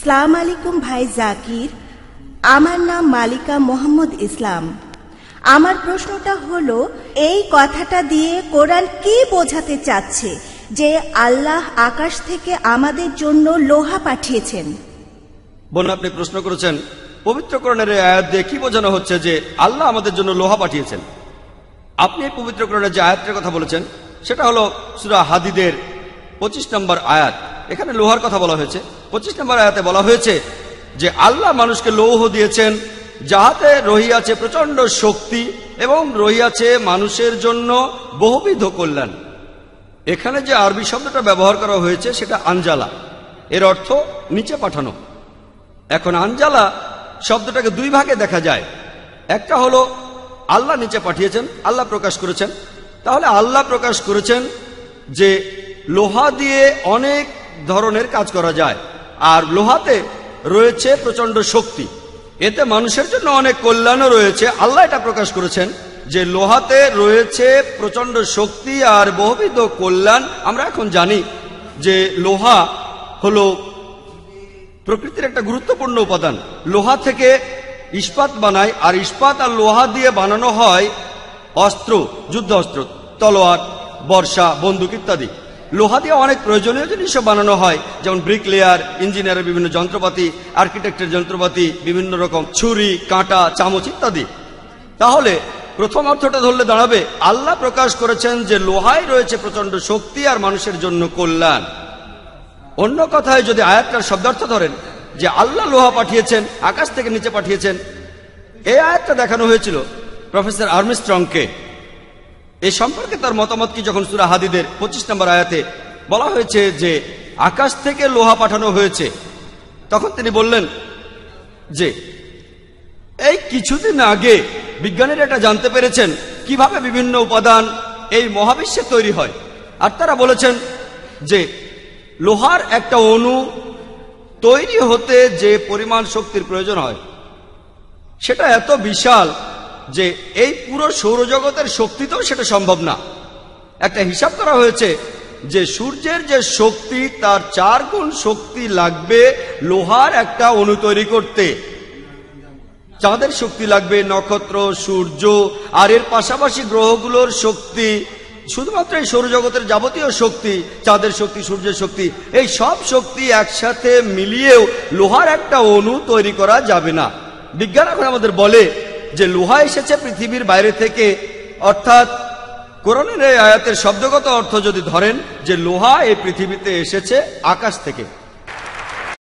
সালাম আলাইকুম ভাই জাকির। আমার নাম মালিকা মোহাম্মদ ইসলাম। আমার প্রশ্নটা হলো, এই কথাটা দিয়ে কোরআন কি বোঝাতে চাচ্ছে যে আল্লাহ আকাশ থেকে আমাদের জন্য লোহা পাঠিয়েছেন? বোন, আপনি প্রশ্ন করেছেন, পবিত্রকরণের আয়াত দিয়ে কি বোঝানো হচ্ছে যে আল্লাহ আমাদের জন্য লোহা পাঠিয়েছেন? আপনি পবিত্রকরণের যে আয়াতটার কথা বলেছেন, সেটা হলো সুরা হাদিদের পঁচিশ নম্বর আয়াত। এখানে লোহার কথা বলা হয়েছে। পঁচিশ নম্বর আয়াতে বলা হয়েছে যে আল্লাহ মানুষকে লৌহ দিয়েছেন, যাহাতে রহিয়াছে প্রচণ্ড শক্তি এবং রহিয়াছে মানুষের জন্য বহুবিধ কল্যাণ। এখানে যে আরবি শব্দটা ব্যবহার করা হয়েছে, সেটা আঞ্জালা এর অর্থ নিচে পাঠানো। এখন আঞ্জালা শব্দটাকে দুই ভাগে দেখা যায়। একটা হলো, আল্লাহ নিচে পাঠিয়েছেন, আল্লাহ প্রকাশ করেছেন। তাহলে আল্লাহ প্রকাশ করেছেন যে লোহা দিয়ে অনেক ধরনের কাজ করা যায়। আর লোহাতে রয়েছে প্রচণ্ড শক্তি। এতে মানুষের জন্য অনেক কল্যাণও রয়েছে। আল্লাহ এটা প্রকাশ করেছেন যে লোহাতে রয়েছে প্রচণ্ড শক্তি আর বহুবিধ কল্যাণ। আমরা এখন জানি যে লোহা হলো প্রকৃতির একটা গুরুত্বপূর্ণ উপাদান। লোহা থেকে ইস্পাত বানায়, আর ইস্পাত আর লোহা দিয়ে বানানো হয় অস্ত্র যুদ্ধ অস্ত্র তলোয়ার, বর্ষা, বন্দুক ইত্যাদি। লোহা দিয়ে অনেক প্রয়োজনীয় জিনিসও বানানো হয়, যেমন ব্রিক লেয়ার ইঞ্জিনিয়ারের বিভিন্ন যন্ত্রপাতি, আর্কিটেক্টের যন্ত্রপাতি, বিভিন্ন রকম ছুরি, কাঁটা, চামচ ইত্যাদি। তাহলে প্রথম অর্থটা ধরলে দাঁড়াবে, আল্লাহ প্রকাশ করেছেন যে লোহায় রয়েছে প্রচণ্ড শক্তি আর মানুষের জন্য কল্যাণ। অন্য কথায় যদি আয়াতটার শব্দার্থ ধরেন, যে আল্লাহ লোহা পাঠিয়েছেন, আকাশ থেকে নিচে পাঠিয়েছেন, এই আয়াতটা দেখানো হয়েছিল প্রফেসর আর্মিস্ট্রংকে। এ সম্পর্কে তার মতামত কি যখন সুরা হাদিদের পঁচিশ নম্বর আয়াতে বলা হয়েছে যে আকাশ থেকে লোহা পাঠানো হয়েছে, তখন তিনি বললেন যে, এই কিছুদিন আগে বিজ্ঞানীরা এটা জানতে পেরেছেন কীভাবে বিভিন্ন উপাদান এই মহাবিশ্বে তৈরি হয়। আর তারা বলেছেন যে, লোহার একটা অণু তৈরি হতে যে পরিমাণ শক্তির প্রয়োজন হয়, সেটা এত বিশাল যে এই পুরো সৌরজগতের শক্তিতেও সেটা সম্ভব না। একটা হিসাব করা হয়েছে যে সূর্যের যে শক্তি, তার চার গুণ শক্তি লাগবে লোহার একটা অণু তৈরি করতে। চাঁদের শক্তি লাগবে নক্ষত্র, সূর্য, আর এর পাশাপাশি গ্রহগুলোর শক্তি, শুধুমাত্র এই সৌরজগতের যাবতীয় শক্তি, চাঁদের শক্তি, সূর্যের শক্তি, এই সব শক্তি একসাথে মিলিয়েও লোহার একটা অণু তৈরি করা যাবে না। বিজ্ঞান এখন আমাদের বলে যে লোহা এসেছে পৃথিবীর বাইরে থেকে, অর্থাৎ কোরআনের আয়াতের শব্দগত অর্থ যদি ধরেন, যে লোহা এই পৃথিবীতে এসেছে আকাশ থেকে